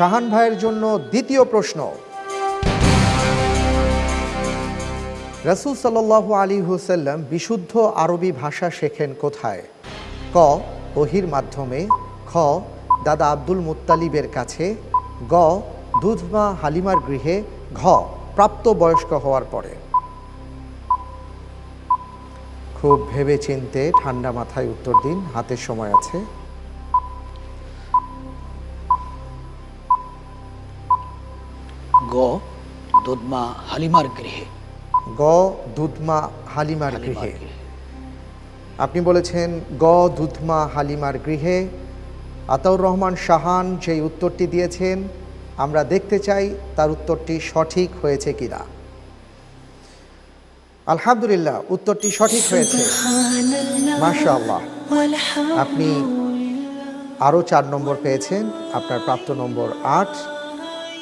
শাহান ভাইয়ের জন্য দ্বিতীয় প্রশ্ন। রসুল সাল্লাহ আলী হুসাল্লাম বিশুদ্ধ আরবি ভাষা শেখেন কোথায়? ক ওহির মাধ্যমে, খ, দাদা আব্দুল মুত্তালিবের কাছে, গ, দুধমা হালিমার গৃহে, ঘ প্রাপ্ত বয়স্ক হওয়ার পরে। খুব ভেবে চিনতে ঠান্ডা মাথায় উত্তর দিন হাতের সময় আছে। গ দুধমা হালিমার গৃহে। গ দুধমা হালিমার গৃহে। আপনি বলেছেন গ দুধমা হালিমার গৃহে। আতাউর রহমান শাহান যেই উত্তরটি দিয়েছেন আমরা দেখতে চাই তার উত্তরটি সঠিক হয়েছে কিনা। আলহামদুলিল্লাহ উত্তরটি সঠিক হয়েছে। মাশাআল্লাহ। আপনি আরও চার নম্বর পেয়েছেন আপনার প্রাপ্ত নম্বর আট।